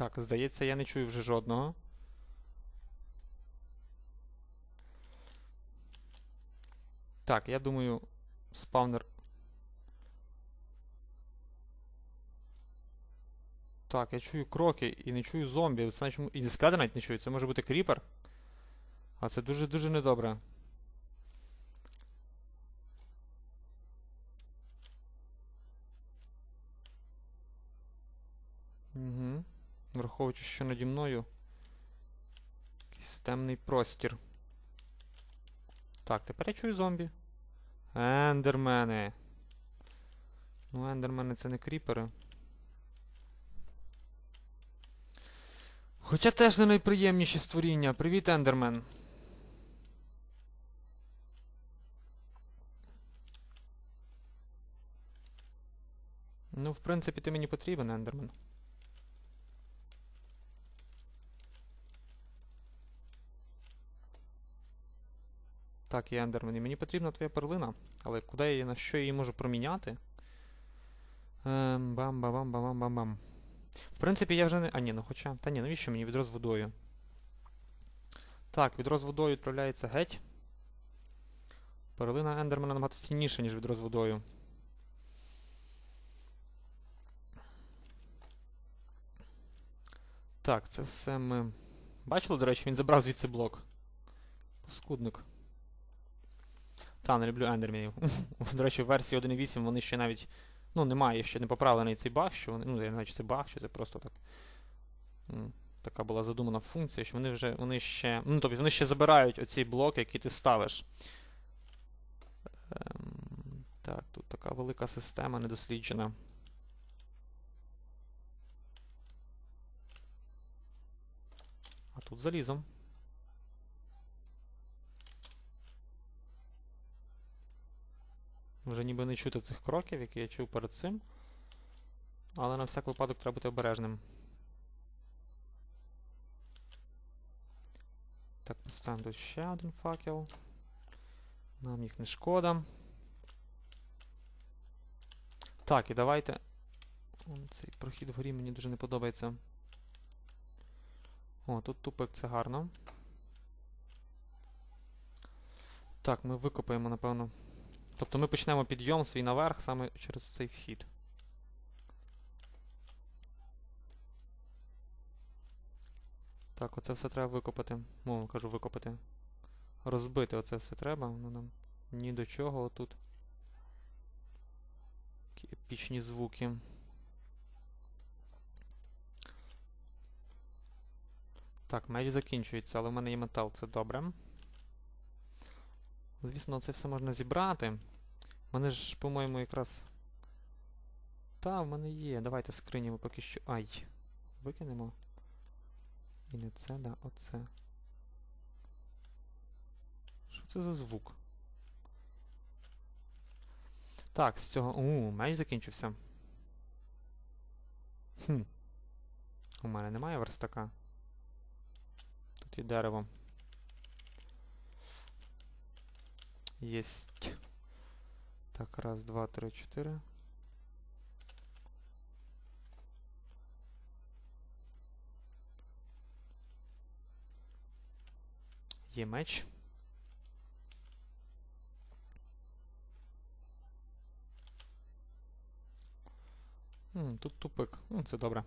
Так, здається, я не чую вже жодного. Так, я думаю, спавнер. Так, я чую кроки і не чую зомбі. Це І скелети навіть не чую. Це може бути кріпер. А це дуже-дуже недобре. Враховуючи, що наді мною. Якийсь темний простір. Так, тепер я чую зомбі. Ендермени. Ну, ендермени це не кріпери. Хоча теж не найприємніші створіння. Привіт, ендермен. Ну, в принципі, ти мені потрібен, ендермен. Так, є ендермен. І мені потрібна твоя перлина. Але куди я її, на що я її можу проміняти? Ем, бам-бам-бам-бам-бам-бам. В принципі, я вже не. А ні, ну хоча. Та ні, навіщо мені відро з водою? Так, відро з водою відправляється геть. Перлина Ендермена набагато цінніша, ніж відро з водою. Так, це все ми. Бачили, до речі, він забрав звідси блок. Паскудник. Та, не люблю ендермінів. До речі, в версії 1.8 вони ще навіть. Ну, немає ще не поправлений цей баг, що вони. Ну, я не знаю, чи це баг, чи це просто так. Така була задумана функція, що вони вже. Вони ще. Ну, тобто вони ще забирають оці блоки, які ти ставиш. Ем, так, тут така велика система недосліджена. А тут залізом. Вже ніби не чути цих кроків, які я чув перед цим. Але на всяк випадок треба бути обережним. Так, поставимо тут ще один факел. Нам їх не шкода. Так, і давайте. Цей прохід вгорі мені дуже не подобається. О, тут тупик, це гарно. Так, ми викопаємо, напевно. Тобто ми почнемо підйом свій наверх саме через цей вхід. Так, оце все треба викопати. Мовно кажу, викопати. Розбити оце все треба. Воно нам ні до чого отут. Такі епічні звуки. Так, меч закінчується, але в мене є метал, це добре. Звісно, це все можна зібрати. У мене ж, по-моєму, якраз. Та, в мене є. Давайте скринімо поки що. Ай. Викинемо. І не це, да, оце. Що це за звук? Так, з цього. У, меч закінчився. Хм. У мене немає верстака. Тут є дерево. Єсть. Так, раз, два, три, чотири. Є меч. М, тут тупик. Ну, це добре.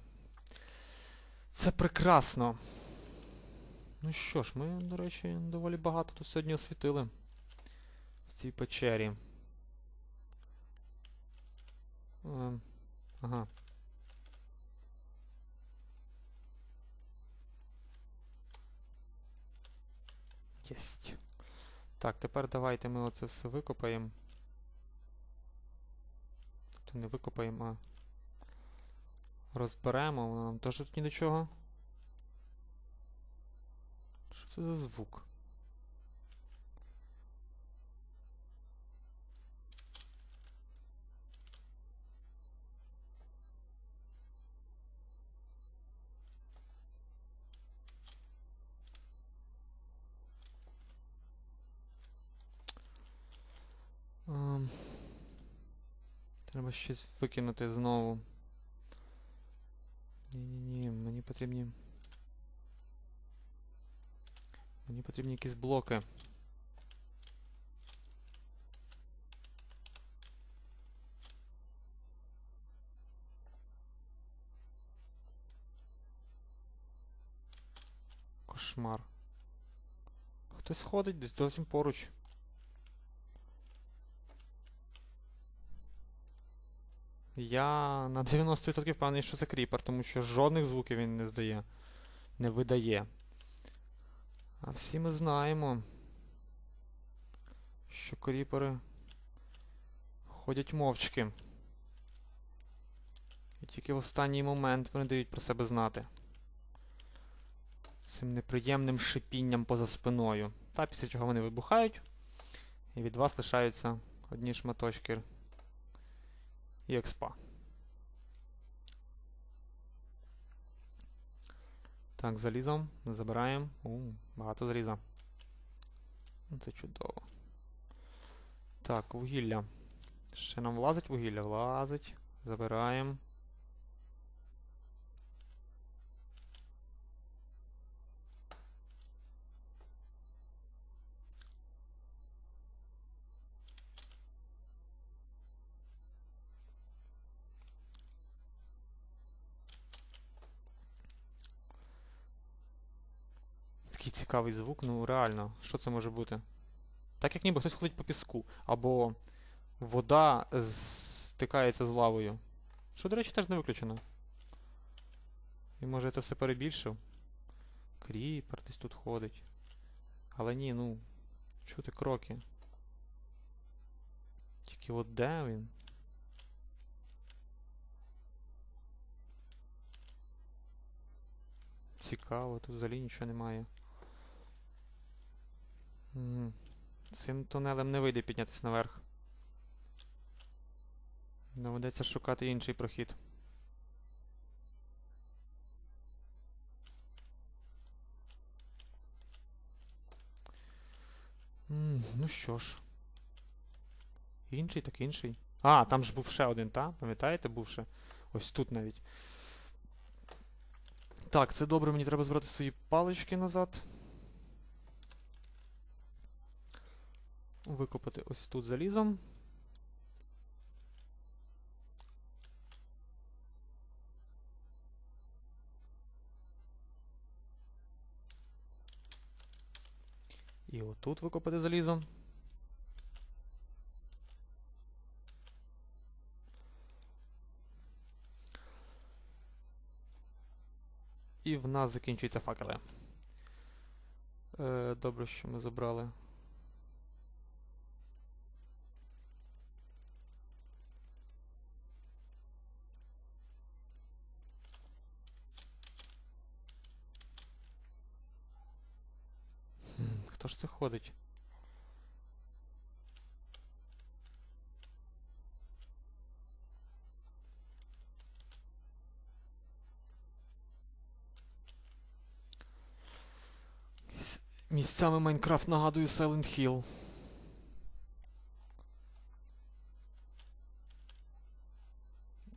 Це прекрасно. Ну що ж, ми, до речі, доволі багато тут сьогодні освітили в цій печері. Ем, ага. Єсть. Так, тепер давайте ми оце все викопаємо. Тобто не викопаємо, а розберемо, воно нам теж тут ні до чого. Що це за звук? Треба щось викинути знову. Ні-ні-ні, мені потрібні. Мені потрібні якісь блоки. Кошмар. Хтось ходить десь зовсім поруч. Я на 90% впевнений, що це кріпер, тому що жодних звуків він не здає. Не видає. А всі ми знаємо, що кріпери ходять мовчки. І тільки в останній момент вони дають про себе знати. Цим неприємним шипінням поза спиною. Та після чого вони вибухають. І від вас лишаються одні шматочки і експа. Так, залізом забираємо. У, багато заліза. Ну, Це чудово. Так, вугілля. Ще нам влазить вугілля? Влазить. Забираємо. Цікавий звук, ну реально, що це може бути? Так як ніби хтось ходить по піску, або вода стикається з лавою. Що, до речі, теж не виключено. І може я це все перебільшив? Кріпер десь тут ходить. Але ні, ну. Чути кроки. Тільки от де він? Цікаво, тут взагалі нічого немає. Цим тунелем не вийде піднятися наверх. Доведеться шукати інший прохід. М, Ну що ж. Інший, так інший. А, там ж був ще один, та? Пам'ятаєте, був ще? Ось тут навіть. Так, це добре, мені треба збирати свої палички назад. Викопати ось тут залізом. І отут викопати залізом. І в нас закінчуються факели. Е, добре, що ми забрали. Хм, Хто ж це ходить? Місцями Майнкрафт нагадує Silent Hill.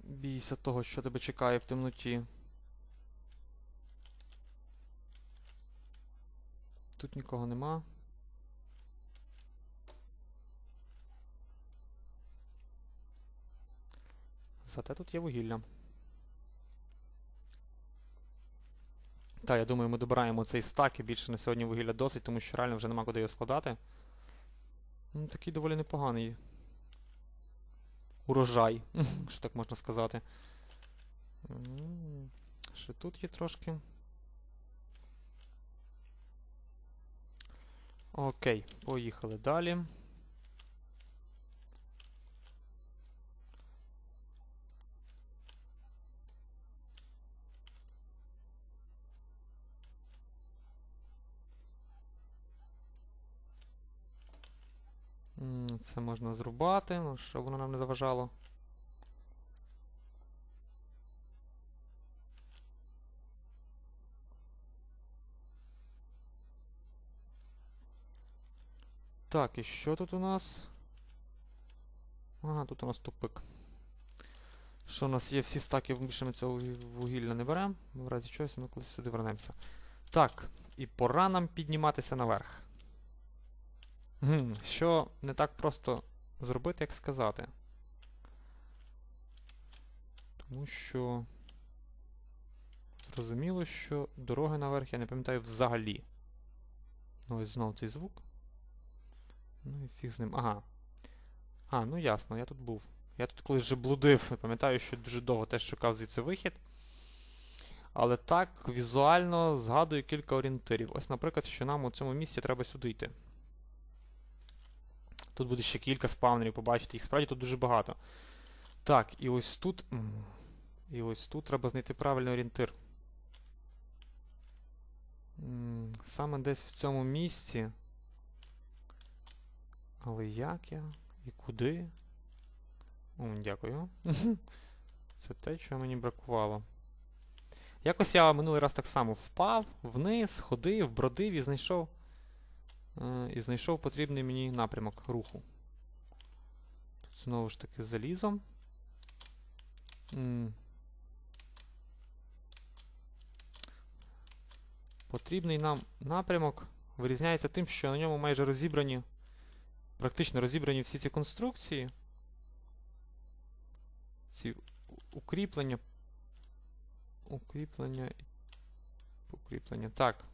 Бійся того, що тебе чекає в темноті. Тут нікого нема. Зате тут є вугілля. Так, я думаю, ми добираємо цей стак і більше на сьогодні вугілля досить, тому що реально вже нема куди його складати. Ну, такий доволі непоганий. Урожай, що так можна сказати. Ще тут є трошки. Окей, поїхали далі. Це можна зрубати, ну, щоб воно нам не заважало. Так, і що тут у нас? Ага, тут у нас тупик. Що у нас є всі стаки, більше ми цього вугілля не беремо. В разі чогось ми колись сюди вернемося. Так, і пора нам підніматися наверх. Гм, що не так просто зробити, як сказати. Тому що. Зрозуміло, що дороги наверх я не пам'ятаю взагалі. Ну, ось знов цей звук. Ну і фіг з ним. Ага. А, ну ясно, я тут був. Я тут колись вже блудив. Пам'ятаю, що дуже довго теж шукав звідси вихід. Але так, візуально згадую кілька орієнтирів. Ось, наприклад, що нам у цьому місці треба сюди йти. Тут буде ще кілька спавнерів, побачите, їх справді тут дуже багато. Так, і ось тут. І ось тут треба знайти правильний орієнтир. Саме десь в цьому місці. Але як я? І куди? О, дякую. Це те, чого мені бракувало. Якось я минулий раз так само впав вниз, ходив, бродив і знайшов. е, І знайшов потрібний мені напрямок руху. Тут знову ж таки залізом. Потрібний нам напрямок вирізняється тим, що на ньому майже розібрані, практично розібрані всі ці конструкції. Ці укріплення. Укріплення. Укріплення. Так.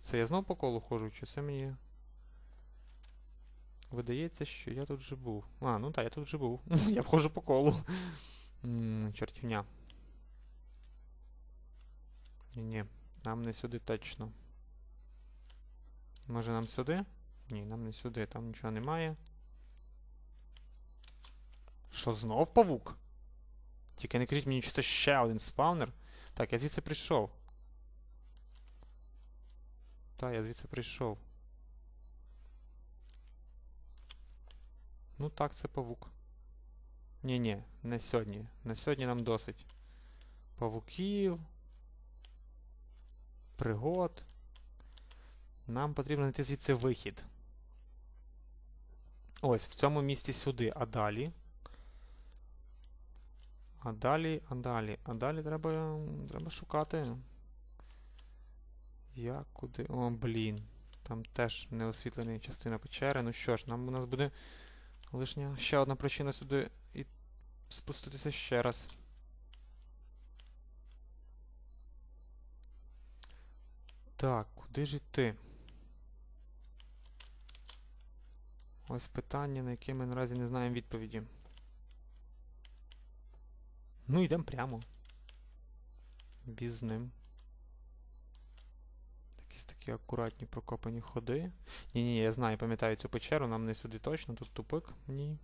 Це я знов по колу ходжу, чи це мені. Видається, що я тут вже був. А, ну так, я тут вже був. я входжу по колу. Чортівня. Ні-ні, нам не сюди точно. Може нам сюди? Ні, нам не сюди, там нічого немає. Що знов павук? Тільки не кажіть мені, що це ще один спавнер. Так, я звідси прийшов. Так, я звідси прийшов. Ну так, це павук. Ні-ні, не сьогодні. На сьогодні нам досить. Павуків. Пригод. Нам потрібно знайти звідси вихід. Ось, в цьому місці сюди, а далі. А далі, а далі, а далі треба, треба шукати. Як, куди? О, блін. Там теж не освітлена частина печери. Ну що ж, нам у нас буде лишня ще одна причина сюди і спуститися ще раз. Так, куди ж йти? Ось питання, на яке ми наразі не знаємо відповіді. Ну, йдемо прямо. Біз ним. Якісь такі акуратні прокопані ходи. Ні-ні, я знаю, пам'ятаю цю печеру, нам не сюди точно, тут тупик. Ні.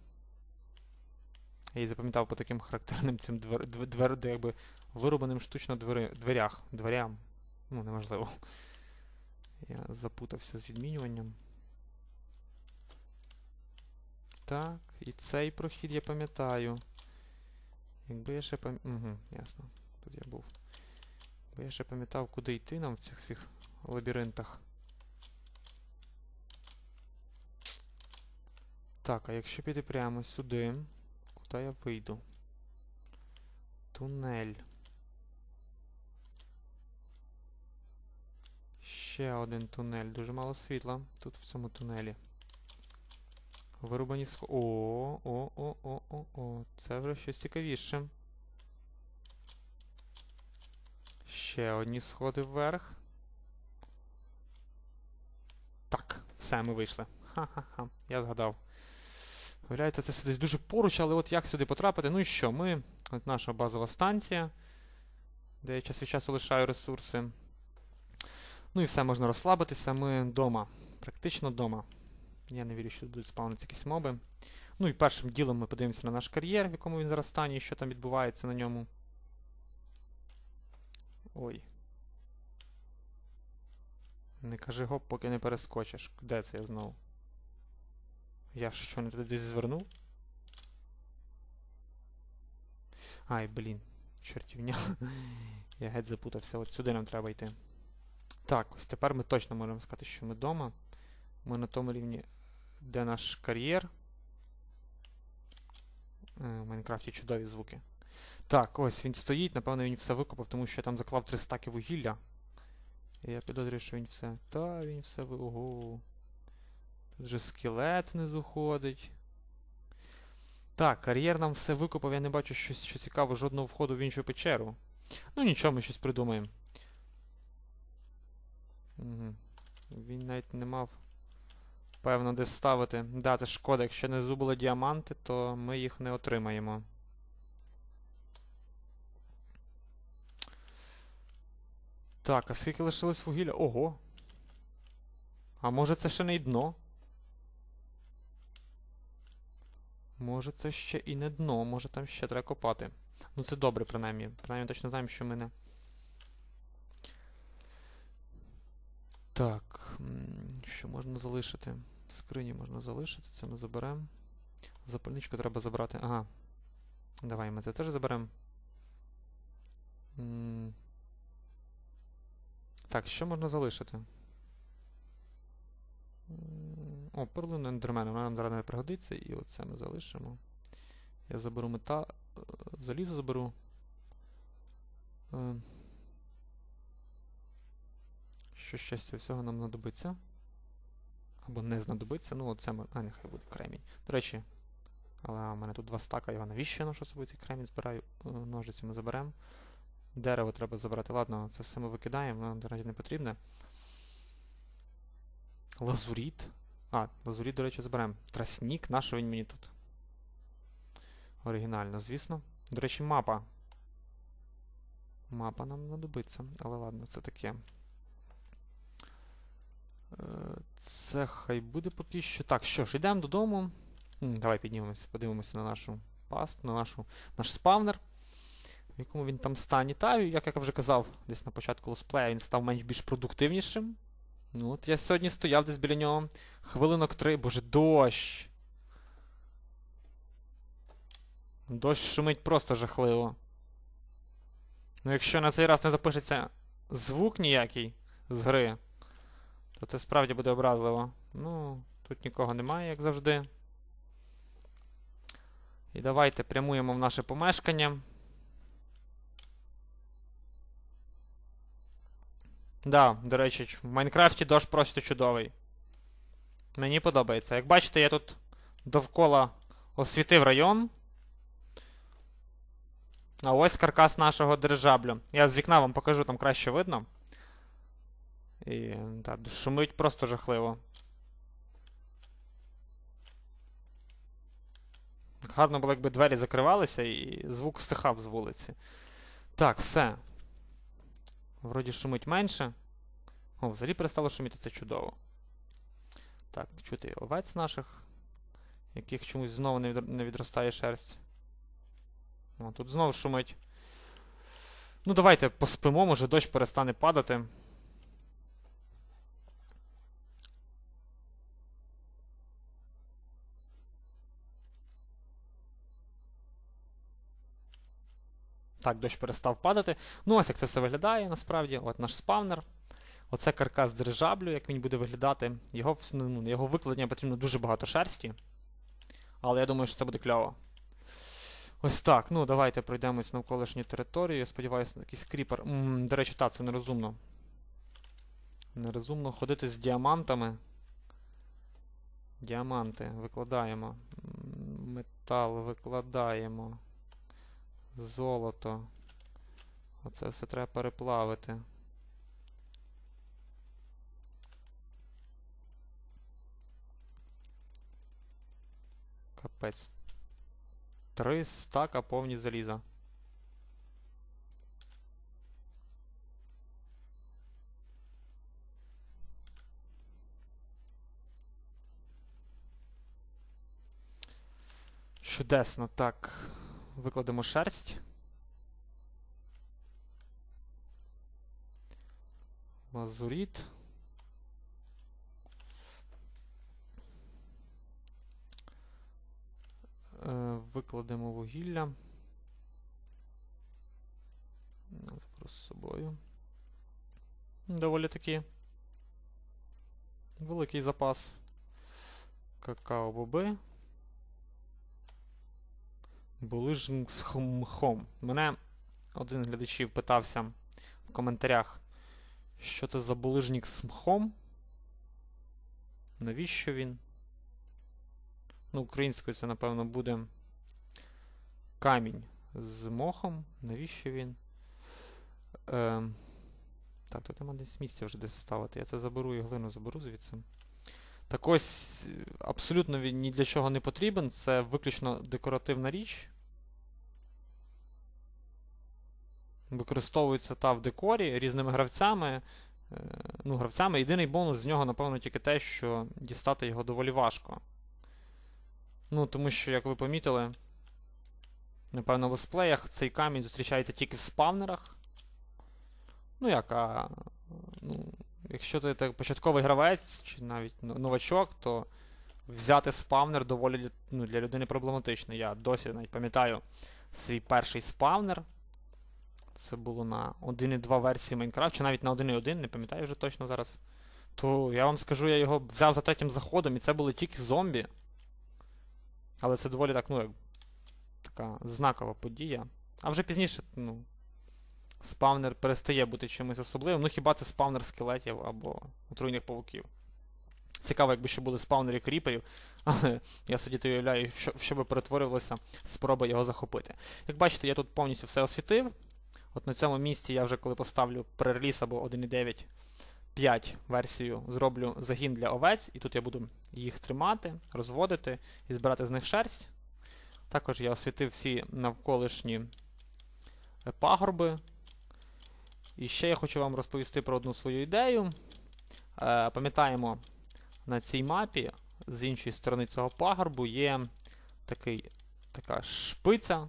Я її запам'ятав по таким характерним цим двер, двер, двер, якби вирубаним штучно двери, дверях. Дверям. Ну, неможливо. Я запутався з відмінюванням. Так, і цей прохід я пам'ятаю. Якби я ще пам... Угу, ясно. Тут я був. Бо я ще пам'ятав, куди йти нам в цих всіх лабіринтах. Так, а якщо піти прямо сюди, куди я вийду? Тунель. Ще один тунель. Дуже мало світла тут в цьому тунелі. Вирубані схо... О, о, о, о, о, о. Це вже щось цікавіше. Ще одні сходи вверх. Так, все, ми вийшли. Ха-ха-ха, я згадав. Виявляється, це все десь дуже поруч, але от як сюди потрапити? Ну і що? Ми. От наша базова станція, де я час від часу лишаю ресурси. Ну і все, можна розслабитися. Ми вдома. Практично вдома. Я не вірю, що будуть спавнитися якісь моби. Ну і першим ділом ми подивимося на наш кар'єр, в якому він зараз стані, і що там відбувається на ньому. Ой. Не кажи гоп, поки не перескочиш. Де це я знову? Я що, не туди десь звернув? Ай, блін. Чортівня. Я геть запутався. От сюди нам треба йти. Так, ось тепер ми точно можемо сказати, що ми вдома. Ми на тому рівні, де наш кар'єр. Е, В Майнкрафті чудові звуки. Так, ось він стоїть, напевно, він все викопав, тому що я там заклав три стаки вугілля. І я підозрюю, що він все. Та, він все ви. Ого. Тут же скелет внизу ходить. Так, кар'єр нам все викопав, я не бачу щось, що цікаво, жодного входу в іншу печеру. Ну нічого, ми щось придумаємо. Угу. Він навіть не мав. Певно, де ставити. Да, це шкода, якщо не зубили діаманти, то ми їх не отримаємо. Так, а скільки лишилось вугілля? Ого. А може це ще не й дно? Може це ще і не дно, може там ще треба копати. Ну це добре, принаймні. Принаймні точно знаємо, що ми не. Так. Що можна залишити? Скрині можна залишити, це ми заберемо. Запальничку треба забрати. Ага. Давай ми це теж заберемо. Так, що можна залишити? О, перлину ендермена, вона нам зараз не пригодиться, і оце ми залишимо. Я заберу мета. Е, залізо заберу. Е, що щастя всього нам знадобиться. Або не знадобиться. Ну, оце. А, нехай буде кремінь. До речі, але у мене тут два стака, його навіщо я ношу собою цей кремінь збираю? Е, ножиці ми заберемо. Дерево треба забрати. Ладно, це все ми викидаємо, нам наразі не потрібне. Лазуріт. А, лазуріт, до речі, заберемо. Траснік, нащо він мені тут? Оригінально, звісно. До речі, мапа. Мапа нам знадобиться, але ладно, це таке. Це хай буде поки що. Так, що ж, йдемо додому. Давай піднімемося, подивимося на нашу паст, на нашу, наш спавнер. В якому він там стані. Та, як я вже казав, десь на початку лосплея він став менш більш продуктивнішим. Ну от я сьогодні стояв десь біля нього. Хвилинок три. Боже, дощ. Дощ шумить просто жахливо. Ну, якщо на цей раз не запишеться звук ніякий з гри, то це справді буде образливо. Ну, тут нікого немає, як завжди. І давайте прямуємо в наше помешкання. Да, до речі, в Майнкрафті дощ просто чудовий. Мені подобається. Як бачите, я тут довкола освітив район. А ось каркас нашого дирижаблю. Я з вікна вам покажу, там краще видно. І так, шумить просто жахливо. Гарно було, якби двері закривалися і звук стихав з вулиці. Так, все. Вроді шумить менше. О, взагалі перестало шуміти, це чудово. Так, чути овець наших, яких чомусь знову не відростає шерсть. О, тут знову шумить. Ну, давайте поспимо, може дощ перестане падати. Так, дощ перестав падати. Ну, ось як це все виглядає насправді. От наш спавнер. Оце каркас дирижаблю, як він буде виглядати. Його ну, його викладення потрібно дуже багато шерсті. Але я думаю, що це буде кльово. Ось так. Ну, давайте пройдемось навколишню територію. Я сподіваюся, якийсь кріпер. М -м, до речі, так, це нерозумно. Нерозумно ходити з діамантами. Діаманти викладаємо. Метал викладаємо. Золото. Оце все треба переплавити. Капець. Три стака повні заліза. Чудесно, так. Викладемо шерсть. Лазуріт. Е, викладемо вугілля. Заберу з собою. Доволі таки великий запас какао-боби. Булижник з хом. Мене один з глядачів питався в коментарях, що це за булижник з мхом. Навіщо він? Ну, українською це, напевно, буде камінь з мохом. Навіщо він? Е, Так, тут нема десь місця вже десь ставити. Я це заберу і глину заберу звідси. Так ось, абсолютно він ні для чого не потрібен. Це виключно декоративна річ. Використовується та в декорі різними гравцями. Е, ну, гравцями. Єдиний бонус з нього, напевно, тільки те, що дістати його доволі важко. Ну, тому що, як ви помітили, напевно, в лесплеях цей камінь зустрічається тільки в спавнерах. Ну, як, а. Ну, якщо ти так, початковий гравець, чи навіть новачок, то взяти спавнер доволі ну, для людини проблематично. Я досі навіть пам'ятаю свій перший спавнер. Це було на 1.2 версії Minecraft, чи навіть на 1.1, не пам'ятаю вже точно зараз. То я вам скажу, я його взяв за третім заходом, і це були тільки зомбі. Але це доволі так, ну, як така знакова подія. А вже пізніше, ну, спавнер перестає бути чимось особливим. Ну, хіба це спавнер скелетів або отруйних павуків. Цікаво, якби ще були спавнери кріперів, але я собі то уявляю, що, що би перетворювалося спроба його захопити. Як бачите, я тут повністю все освітив. От на цьому місці я вже коли поставлю пререліз або 1.9.5 версію, зроблю загін для овець, і тут я буду їх тримати, розводити і збирати з них шерсть. Також я освітив всі навколишні пагорби. І ще я хочу вам розповісти про одну свою ідею. Е, Пам'ятаємо, на цій мапі з іншої сторони цього пагорбу є такий, така шпиця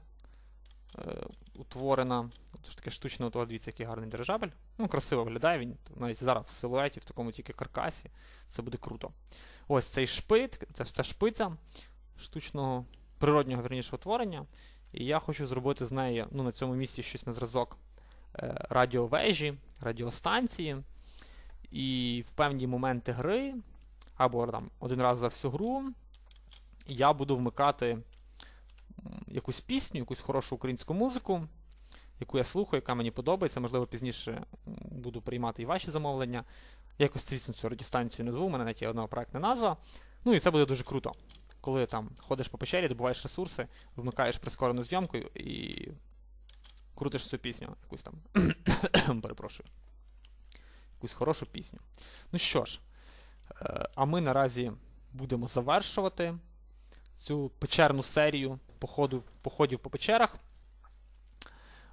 е, утворена. Тож таке штучне утворення, дивіться, який гарний дирижабель. Ну, красиво виглядає він. Навіть зараз в силуеті, в такому тільки каркасі. Це буде круто. Ось цей шпит, це ця шпиця штучного, природнього верніше утворення. І я хочу зробити з неї ну, на цьому місці щось на зразок радіовежі, радіостанції. І в певні моменти гри, або там один раз за всю гру, я буду вмикати якусь пісню, якусь хорошу українську музику, яку я слухаю, яка мені подобається. Можливо, пізніше буду приймати і ваші замовлення. Я якось звісно, цю радіостанцію назву, у мене навіть є одна проектна назва. Ну і це буде дуже круто. Коли там ходиш по печері, добуваєш ресурси, вмикаєш прискорену зйомку і крутиш цю пісню. Якусь там. Перепрошую. Якусь хорошу пісню. Ну що ж, е, а ми наразі будемо завершувати цю печерну серію походу, походів по печерах.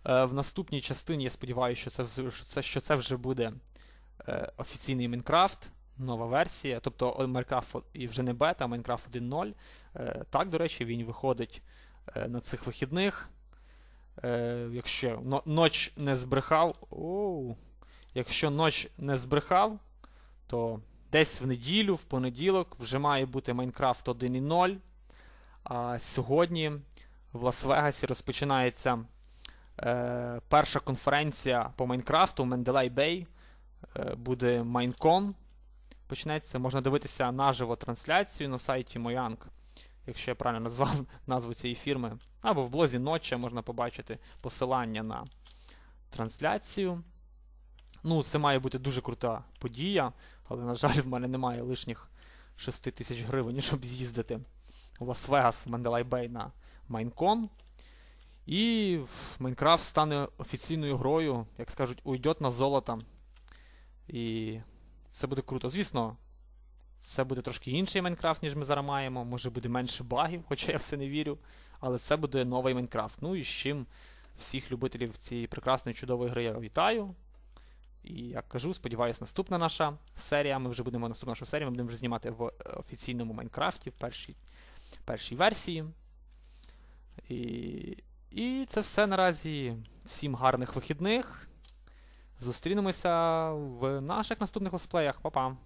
Е, В наступній частині я сподіваюся, що це, що це, вже буде е, офіційний Майнкрафт, нова версія. Тобто Майнкрафт і вже не бета, а Майнкрафт 1.0. Е, так, до речі, він виходить на цих вихідних. Е, Якщо но, ноч не збрехав. Оу, якщо ноч не збрехав, то десь в неділю, в понеділок, вже має бути Майнкрафт 1.0. А сьогодні в Лас-Вегасі розпочинається е, перша конференція по Майнкрафту Менделей Бей. Е, буде Майнкон. Почнеться. Можна дивитися наживо трансляцію на сайті Mojang, якщо я правильно назвав назву цієї фірми. Або в блозі ночі можна побачити посилання на трансляцію. Ну, це має бути дуже крута подія, але, на жаль, в мене немає лишніх 6 тисяч гривень, щоб з'їздити в Лас-Вегас, в Манделай Бей на Майнкон. І Майнкрафт стане офіційною грою, як скажуть, уйде на золото. І це буде круто. Звісно, це буде трошки інший Майнкрафт, ніж ми зараз маємо. Може буде менше багів, хоча я все не вірю. Але це буде новий Майнкрафт. Ну і з чим всіх любителів цієї прекрасної чудової гри я вітаю. І як кажу, сподіваюся, наступна наша серія. Ми вже будемо наступну нашу серію, ми будемо вже знімати в офіційному Майнкрафті, в першій першій версії. І і це все наразі. Всім гарних вихідних. Зустрінемося в наших наступних летсплеях. Па-па!